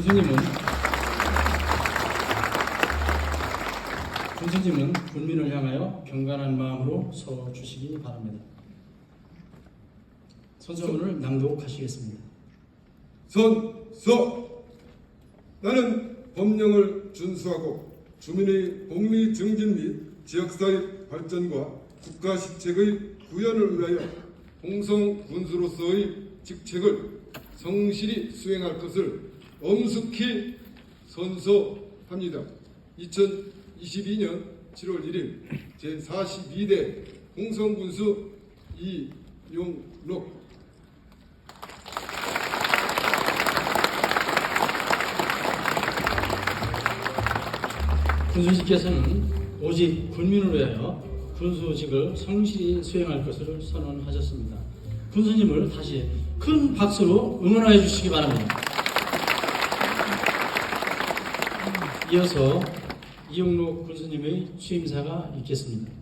군수님은 군수님은 군민을 향하여 경건한 마음으로 서 주시기 바랍니다. 선서문을 낭독하시겠습니다. 선서 나는 법령을 준수하고 주민의 복리 증진 및 지역사회 발전과 국가 시책의 구현을 위하여 홍성 군수로서의 직책을 성실히 수행할 것을 엄숙히 선서합니다. 2022년 7월 1일 제42대 홍성군수 이용록 군수님께서는 오직 군민을 위하여 군수직을 성실히 수행할 것을 선언하셨습니다. 군수님을 다시 큰 박수로 응원하여 주시기 바랍니다. 이어서 이용록 군수님의 취임사가 있겠습니다.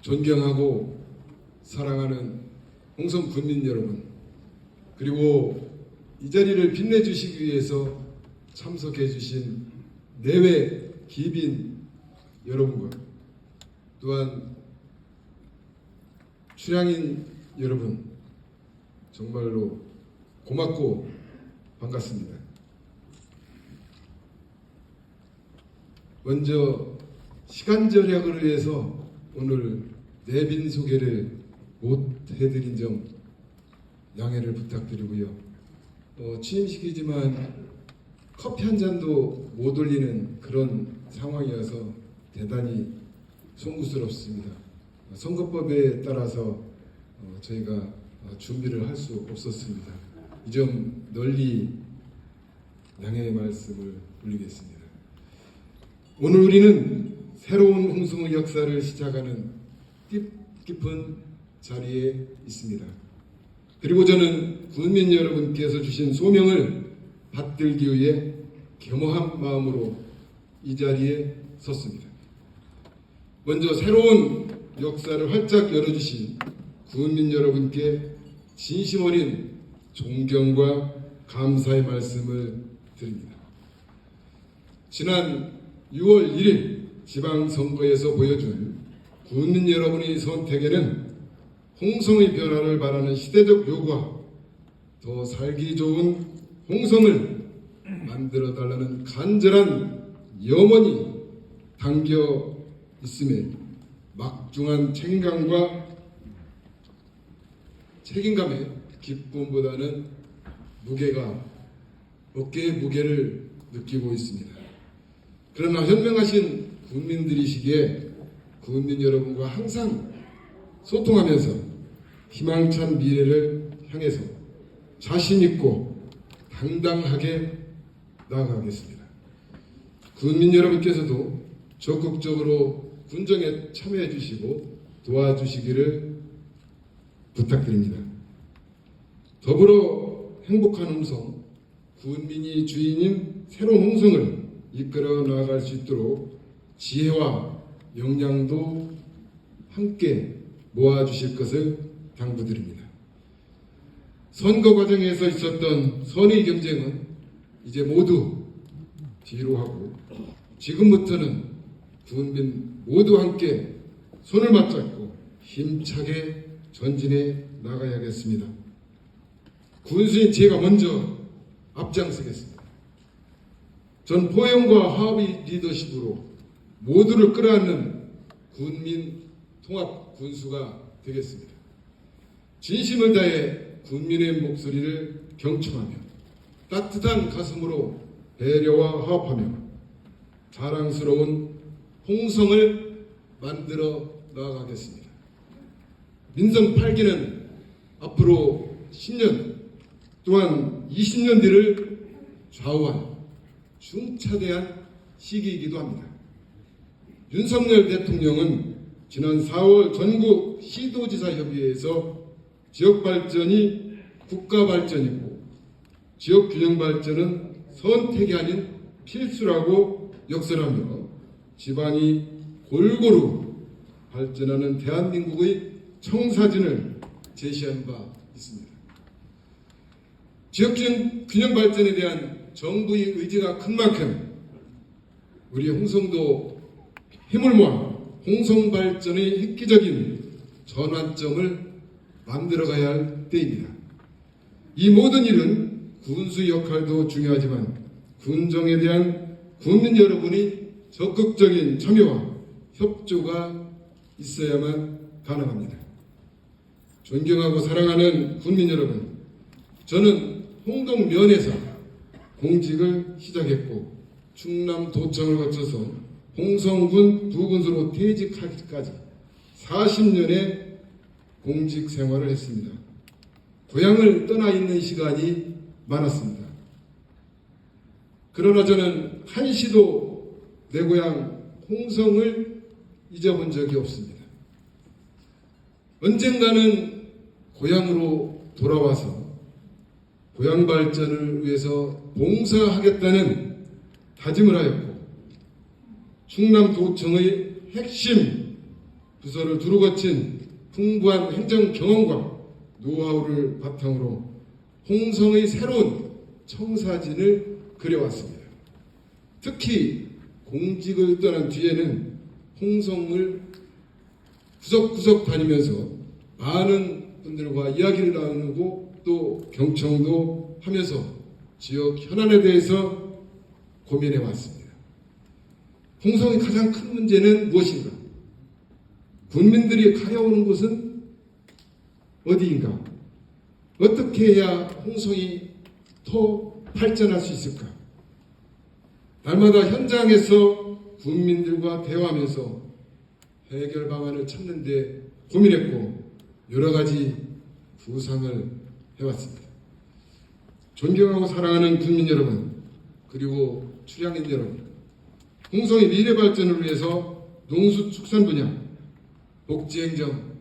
존경하고 사랑하는 홍성 군민 여러분, 그리고 이 자리를 빛내주시기 위해서 참석해주신 내외 기빈 여러분과 또한 출향인 여러분, 정말로 고맙고 반갑습니다. 먼저 시간 절약을 위해서 오늘 내빈 소개를 못 해드린 점 양해를 부탁드리고요. 어, 취임식이지만 커피 한 잔도 못 올리는 그런 상황이어서 대단히 송구스럽습니다. 어, 선거법에 따라서 어, 저희가 어, 준비를 할 수 없었습니다. 이 점 널리 양해의 말씀을 올리겠습니다. 오늘 우리는 새로운 홍성의 역사를 시작하는 뜻깊은 자리에 있습니다. 그리고 저는 국민 여러분께서 주신 소명을 받들기 위해 겸허한 마음으로 이 자리에 섰습니다. 먼저 새로운 역사를 활짝 열어주신 국민 여러분께 진심 어린 존경과 감사의 말씀을 드립니다. 지난 6월 1일 지방선거에서 보여준 국민 여러분의 선택에는 홍성의 변화를 바라는 시대적 요구와 더 살기 좋은 홍성을 만들어 달라는 간절한 염원이 담겨 있음에 막중한 책임감과 책임감에 기쁨보다는 무게가 어깨의 무게를 느끼고 있습니다. 그러나 현명하신 국민들이시기에 국민 여러분과 항상 소통하면서 희망찬 미래를 향해서 자신 있고 당당하게 나아가겠습니다. 국민 여러분께서도 적극적으로 군정에 참여해 주시고 도와주시기를 부탁드립니다. 더불어 행복한 홍성, 군민이 주인인 새로운 홍성을 이끌어 나아갈 수 있도록 지혜와 역량도 함께 모아주실 것을 당부드립니다. 선거 과정에서 있었던 선의 경쟁은 이제 모두 뒤로 하고 지금부터는 국민 모두 함께 손을 맞잡고 힘차게 전진해 나가야겠습니다. 군수인 제가 먼저 앞장서겠습니다. 전 포용과 화합의 리더십으로 모두를 끌어안는 군민 통합 군수가 되겠습니다. 진심을 다해 군민의 목소리를 경청하며 따뜻한 가슴으로 배려와 화합하며 자랑스러운 홍성을 만들어 나아가겠습니다. 민성 8기는 앞으로 10년 또한 20년 뒤를 좌우한 중차대한 시기이기도 합니다. 윤석열 대통령은 지난 4월 전국 시도지사 협의회에서 지역 발전이 국가 발전이고 지역 균형 발전은 선택이 아닌 필수라고 역설하며 지방이 골고루 발전하는 대한민국의 청사진을 제시한 바 있습니다. 지역 균- 균형 발전에 대한 정부의 의지가 큰 만큼 우리 홍성도 힘을 모아 홍성 발전의 획기적인 전환점을 만들어가야 할 때입니다. 이 모든 일은 군수 역할도 중요하지만 군정에 대한 국민 여러분이 적극적인 참여와 협조가 있어야만 가능합니다. 존경하고 사랑하는 국민 여러분, 저는 홍동면에서 공직을 시작했고 충남도청을 거쳐서 홍성군 부군수로 퇴직하기까지 40년의 공직 생활을 했습니다. 고향을 떠나 있는 시간이 많았습니다. 그러나 저는 한시도 내 고향 홍성을 잊어본 적이 없습니다. 언젠가는 고향으로 돌아와서 고향 발전을 위해서 봉사하겠다는 다짐을 하였고 충남도청의 핵심 부서를 두루 거친 풍부한 행정 경험과 노하우를 바탕으로 홍성의 새로운 청사진을 그려왔습니다. 특히 공직을 떠난 뒤에는 홍성을 구석구석 다니면서 많은 분들과 이야기를 나누고 또 경청도 하면서 지역 현안에 대해서 고민해 왔습니다. 홍성의 가장 큰 문제는 무엇인가? 국민들이 가려오는 곳은 어디인가? 어떻게 해야 홍성이 더 발전할 수 있을까? 날마다 현장에서 국민들과 대화하면서 해결 방안을 찾는데 고민했고 여러 가지 구상을 해왔습니다. 존경하고 사랑하는 국민 여러분 그리고 출향인 여러분 홍성의 미래 발전을 위해서 농수축산 분야, 복지행정,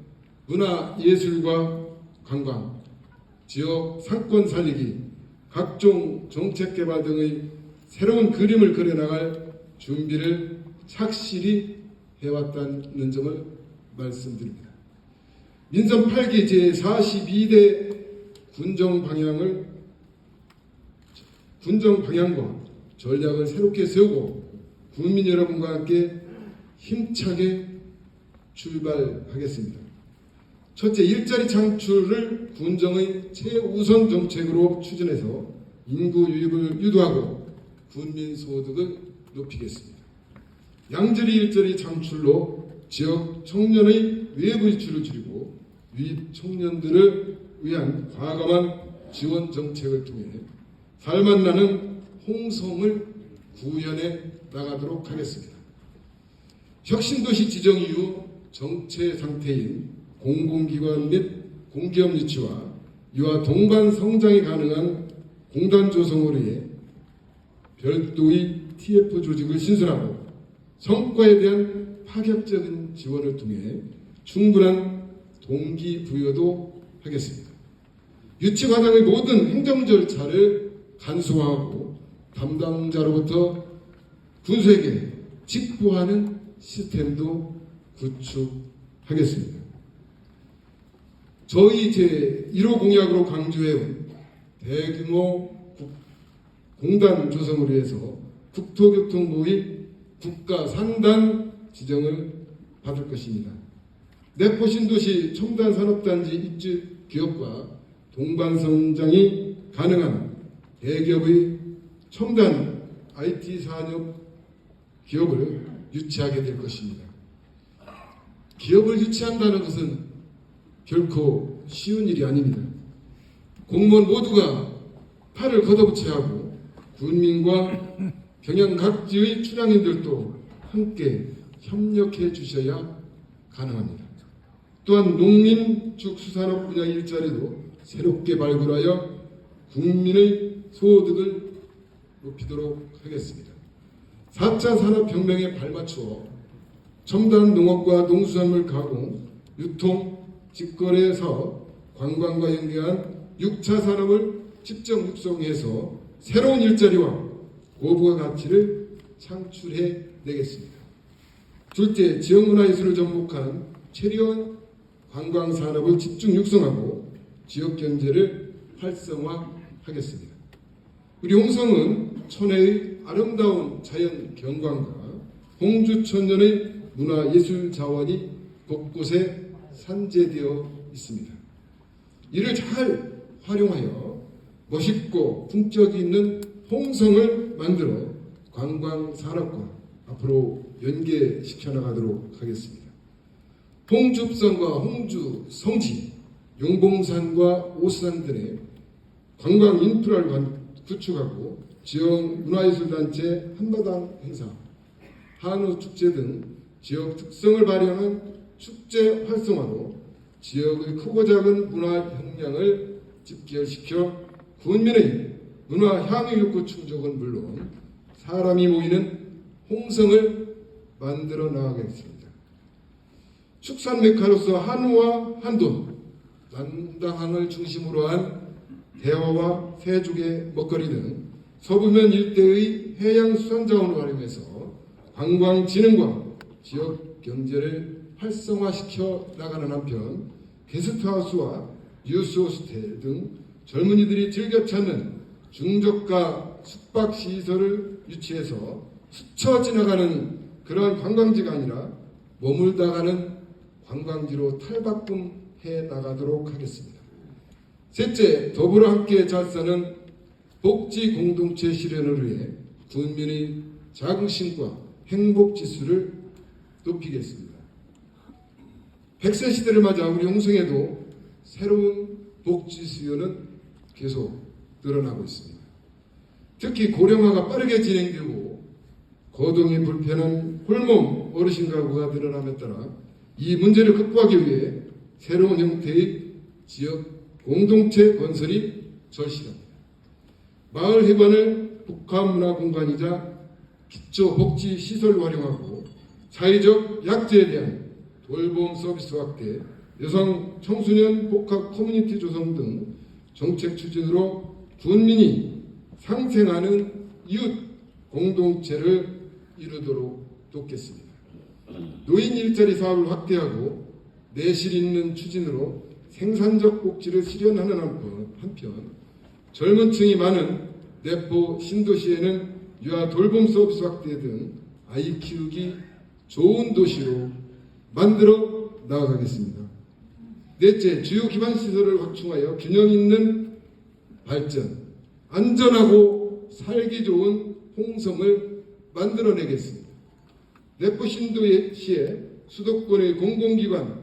문화예술과 관광, 지역 상권 살리기, 각종 정책 개발 등의 새로운 그림을 그려나갈 준비를 착실히 해왔다는 점을 말씀드립니다. 민선 8기 제42대 군정 방향을 군정 방향과 전략을 새롭게 세우고 국민 여러분과 함께 힘차게 출발하겠습니다. 첫째, 일자리 창출을 군정의 최우선 정책으로 추진해서 인구 유입을 유도하고 국민 소득을 높이겠습니다. 양질의 일자리 창출로 지역 청년의 외부 일출을 줄이고 유입 청년들을 위한 과감한 지원 정책을 통해 살맛나는 홍성을 구현해 나가도록 하겠습니다. 혁신도시 지정 이후 정체 상태인 공공기관 및 공기업 유치와 이와 동반 성장이 가능한 공단 조성을 위해 별도의 TF 조직을 신설하고 성과에 대한 파격적인 지원을 통해 충분한 동기부여도 하겠습니다. 유치 과정의 모든 행정 절차를 간소화하고 담당자로부터 군수에게 직보하는 시스템도 구축하겠습니다. 저희 제 1호 공약으로 강조해온 대규모 국- 공단 조성을 위해서 국토교통부의 국가 산단 지정을 받을 것입니다. 내포 신도시 첨단 산업단지 입주 기업과 동반 성장이 가능한 대기업의 첨단 IT 산업 기업을 유치하게 될 것입니다. 기업을 유치한다는 것은 결코 쉬운 일이 아닙니다. 공무원 모두가 팔을 걷어붙여야 하고 군민과 경영 각지의 출향인들도 함께 협력해 주셔야 가능합니다. 또한 농림축수산업 분야 일자리도 새롭게 발굴하여 국민의 소득을 높이도록 하겠습니다. 4차 산업혁명에 발맞추어 첨단 농업과 농수산물 가공, 유통, 직거래 사업, 관광과 연계한 6차 산업을 직접 육성해서 새로운 일자리와 고부가 가치를 창출해 내겠습니다. 둘째, 지역문화예술을 접목한 체리원 관광 산업을 집중 육성하고 지역 경제를 활성화하겠습니다. 우리 홍성은 천혜의 아름다운 자연 경관과 홍주 천년의 문화 예술 자원이 곳곳에 산재되어 있습니다. 이를 잘 활용하여 멋있고 품격이 있는 홍성을 만들어 관광 산업과 앞으로 연계시켜 나가도록 하겠습니다. 홍줍성과 홍주 성지, 용봉산과 오산 등의 관광 인프라를 관- 구축하고 지역 문화예술단체 한마당 행사, 한우 축제 등 지역 특성을 발현한 축제 활성화로 지역의 크고 작은 문화 역량을 집결시켜 군민의 문화 향유 욕구 충족은 물론 사람이 모이는 홍성을 만들어 나가겠습니다. 축산 메카로서 한우와 한돈, 난당항을 중심으로 한 대화와 새죽의 먹거리 등 서부면 일대의 해양 수산 자원을 활용해서 관광 진흥과 지역 경제를 활성화시켜 나가는 한편 게스트하우스와 뉴스 호스텔 등 젊은이들이 즐겨 찾는 중저가 숙박 시설을 유치해서 스쳐 지나가는 그러한 관광지가 아니라 머물다 가는 관광지로 탈바꿈해 나가도록 하겠습니다. 셋째, 더불어 함께 잘 사는 복지 공동체 실현을 위해 국민의 자긍심과 행복 지수를 높이겠습니다. 100세 시대를 맞아 우리 홍성에도 새로운 복지 수요는 계속 늘어나고 있습니다. 특히 고령화가 빠르게 진행되고 거동이 불편한 홀몸 어르신 가구가 늘어남에 따라 이 문제를 극복하기 위해 새로운 형태의 지역 공동체 건설이 절실합니다. 마을 회관을 복합문화 공간이자 기초 복지 시설을 활용하고 사회적 약자에 대한 돌봄 서비스 확대, 여성 청소년 복합 커뮤니티 조성 등 정책 추진으로 군민이 상생하는 이웃 공동체를 이루도록 돕겠습니다. 노인 일자리 사업을 확대하고 내실 있는 추진으로 생산적 복지를 실현하는 한편, 한편 젊은 층이 많은 내포 신도시에는 유아 돌봄 서비스 확대 등 아이 키우기 좋은 도시로 만들어 나아가겠습니다. 넷째, 주요 기반 시설을 확충하여 균형 있는 발전, 안전하고 살기 좋은 홍성을 만들어내겠습니다. 내포 신도시에 수도권의 공공기관,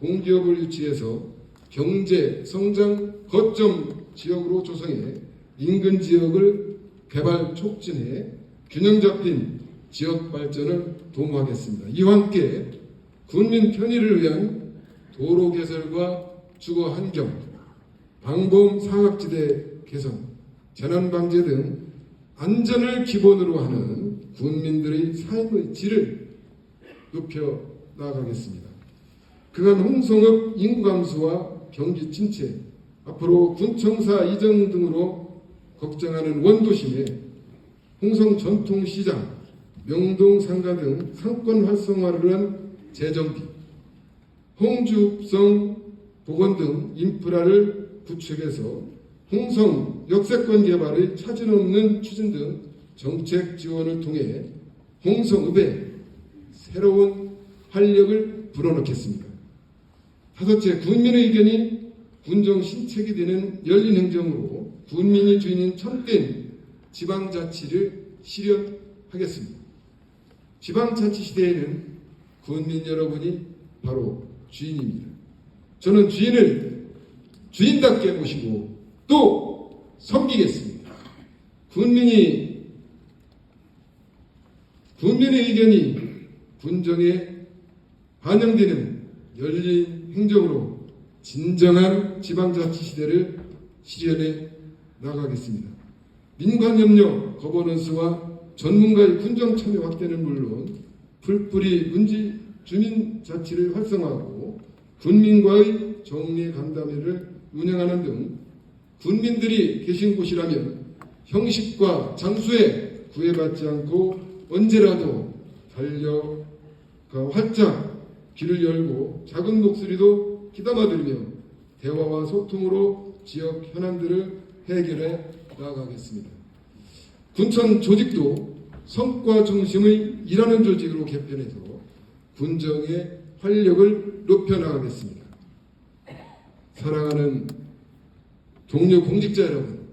공기업을 유치해서 경제 성장 거점 지역으로 조성해 인근 지역을 개발 촉진해 균형 잡힌 지역 발전을 도모하겠습니다. 이와 함께 국민 편의를 위한 도로 개설과 주거 환경, 방범 사각지대 개선, 재난 방제 등 안전을 기본으로 하는 국민들의 삶의 질을 높여 나가겠습니다. 그간 홍성읍 인구 감소와 경기 침체, 앞으로 군청사 이전 등으로 걱정하는 원도심에 홍성 전통시장, 명동 상가 등 상권 활성화를 위한 재정비, 홍주읍성 복원 등 인프라를 구축해서 홍성 역세권 개발의 차질 없는 추진 등 정책 지원을 통해 홍성읍에 새로운 활력을 불어넣겠습니다. 다섯째, 국민의 의견이 군정 신책이 되는 열린 행정으로 군민이 주인인 참된 지방자치를 실현하겠습니다. 지방자치 시대에는 국민 여러분이 바로 주인입니다. 저는 주인을 주인답게 모시고 또 섬기겠습니다. 국민이 국민의 의견이 군정에 반영되는 열린 행정으로 진정한 지방자치 시대를 실현해 나가겠습니다. 민관협력 거버넌스와 전문가의 군정 참여 확대는 물론 풀뿌리 문지 주민 자치를 활성화하고 군민과의 정리 간담회를 운영하는 등 군민들이 계신 곳이라면 형식과 장소에 구애받지 않고 언제라도 달려가 활짝 길을 열고 작은 목소리도 귀담아들며 대화와 소통으로 지역 현안들을 해결해 나아가겠습니다. 군청 조직도 성과 중심의 일하는 조직으로 개편해서 군정의 활력을 높여 나가겠습니다. 사랑하는 동료 공직자 여러분,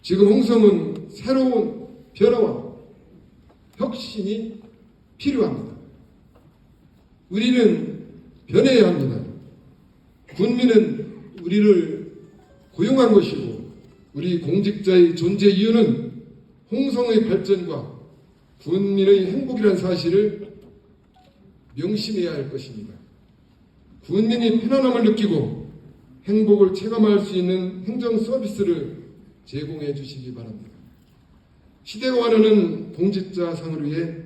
지금 홍성은 새로운 변화와 혁신이 필요합니다. 우리는 변해야 합니다. 군민은 우리를 고용한 것이고 우리 공직자의 존재 이유는 홍성의 발전과 군민의 행복이라는 사실을 명심해야 할 것입니다. 군민이 편안함을 느끼고 행복을 체감할 수 있는 행정 서비스를 제공해 주시기 바랍니다. 시대가 원하는 공직자상을 위해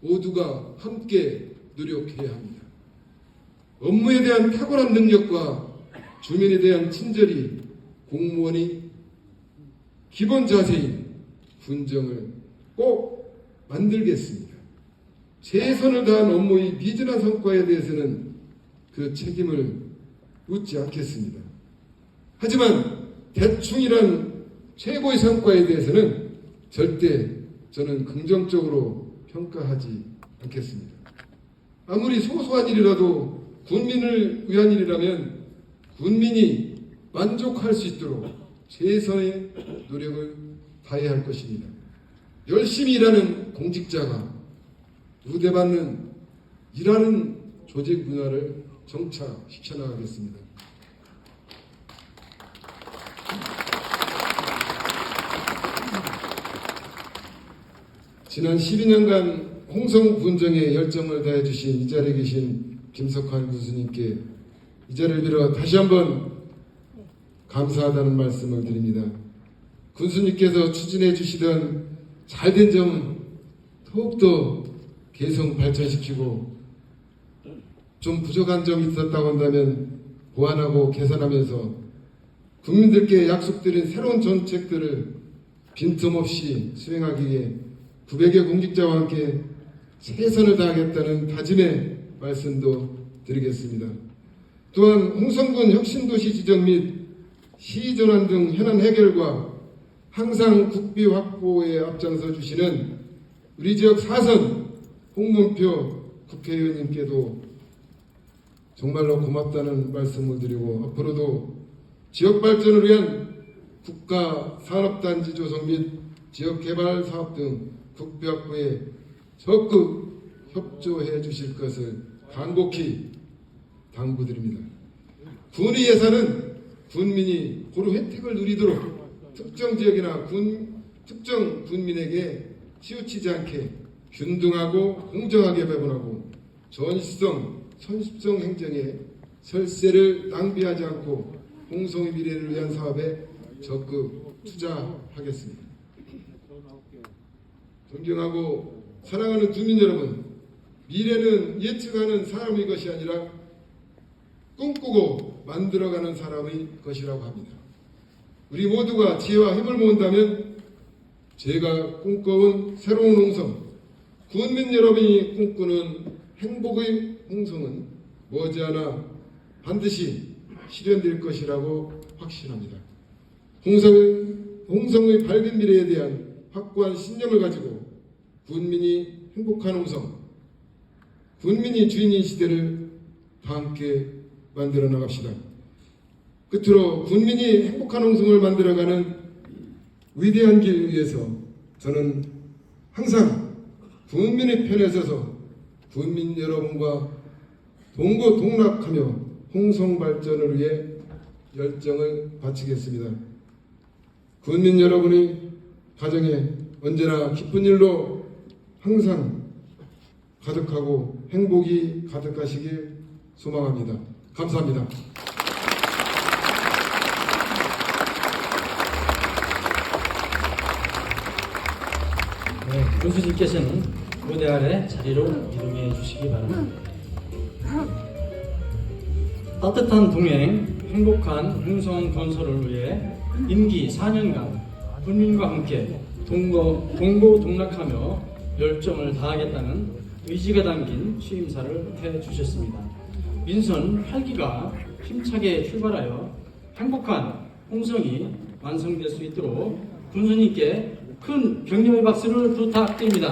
모두가 함께 노력해야 합니다. 업무에 대한 탁월한 능력과 주민에 대한 친절이 공무원이 기본 자세인 군정을 꼭 만들겠습니다. 최선을 다한 업무의 미진한 성과에 대해서는 그 책임을 묻지 않겠습니다. 하지만 대충이란 최고의 성과에 대해서는 절대 저는 긍정적으로 평가하지 않겠습니다. 아무리 소소한 일이라도 군민을 위한 일이라면 군민이 만족할 수 있도록 최선의 노력을 다해야 할 것입니다. 열심히 일하는 공직자가 우대받는 일하는 조직 문화를 정착 시켜 나가겠습니다. 지난 12년간 홍성 군정에 열정을 다해 주신 이 자리에 계신 김석환 군수님께 이 자리를 빌어 다시 한번 감사하다는 말씀을 드립니다. 군수님께서 추진해 주시던 잘된 점 더욱더 개성 발전시키고 좀 부족한 점이 있었다고 한다면 보완하고 개선하면서 국민들께 약속드린 새로운 정책들을 빈틈없이 수행하기 위해 900여 공직자와 함께 최선을 다하겠다는 다짐의 말씀도 드리겠습니다. 또한 홍성군 혁신도시 지정 및 시전환 등 현안 해결과 항상 국비 확보에 앞장서 주시는 우리 지역 사선 홍문표 국회의원님께도 정말로 고맙다는 말씀을 드리고 앞으로도 지역 발전을 위한 국가 산업단지 조성 및 지역 개발 사업 등 국비 확보에 적극 협조해 주실 것을 간곡히 당부드립니다. 군의 예산은 군민이 고루 혜택을 누리도록 특정 지역이나 군 특정 군민에게 치우치지 않게 균등하고 공정하게 배분하고 전시성, 선십성 행정에 설세를 낭비하지 않고 홍성의 미래를 위한 사업에 적극 투자하겠습니다. 존경하고 사랑하는 주민 여러분, 미래는 예측하는 사람의 것이 아니라 꿈꾸고 만들어가는 사람의 것이라고 합니다. 우리 모두가 지혜와 힘을 모은다면 제가 꿈꿔온 새로운 홍성, 국민 여러분이 꿈꾸는 행복의 홍성은 머지않아 반드시 실현될 것이라고 확신합니다. 홍성의, 홍성의 밝은 미래에 대한 확고한 신념을 가지고 군민이 행복한 홍성, 군민이 주인인 시대를 다 함께 만들어 나갑시다. 끝으로 군민이 행복한 홍성을 만들어가는 위대한 길 위해서 저는 항상 군민의 편에 서서 군민 여러분과 동고 동락하며 홍성 발전을 위해 열정을 바치겠습니다. 군민 여러분의 가정에 언제나 기쁜 일로 항상 가득하고 행복이 가득하시길 소망합니다. 감사합니다. 네, 군수님께서는 무대 아래 자리로 이동해 주시기 바랍니다. 따뜻한 동행, 행복한 홍성 건설을 위해 임기 4년간 군민과 함께 동거, 동고 동락하며 열정을 다하겠다는 의지가 담긴 취임사를 해 주셨습니다. 민선 8기가 힘차게 출발하여 행복한 홍성이 완성될 수 있도록 군수님께 큰 격려의 박수를 부탁드립니다.